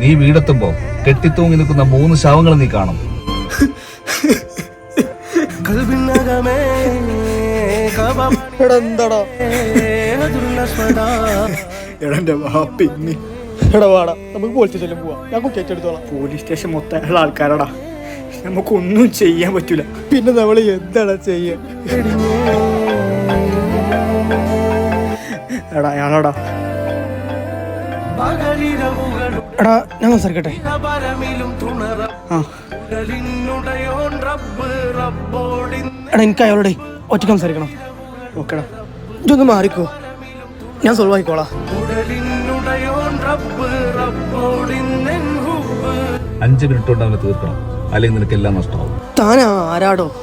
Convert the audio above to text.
നീ വീടെത്തുമ്പോ കെട്ടിത്തൂങ്ങി നിൽക്കുന്ന മൂന്ന് ശവങ്ങൾ നീ കാണും. പോലീസ് സ്റ്റേഷൻ മൊത്തമുള്ള ആൾക്കാരടാ. നമുക്കൊന്നും ചെയ്യാൻ പറ്റൂല. പിന്നെ നമ്മൾ എന്താടാ ചെയ്യാ? എടാ അയാളടാ. എടാ ഞാൻ സംസാരിക്കട്ടെ റബ്ബോടി എടാ എനിക്ക് അയാളോടെ ഒറ്റ സംസാരിക്കണം. ഓക്കെടാ. ഇതൊന്ന് മാറിക്കോ. ഞാൻ സോൾവ് ആയിക്കോളാം. അഞ്ച് മിനിറ്റ് കൊണ്ട് അവനെ തീർക്കണം. അല്ലെങ്കിൽ നിനക്ക് എല്ലാം നഷ്ടമാവും. താൻ ആരാടോ?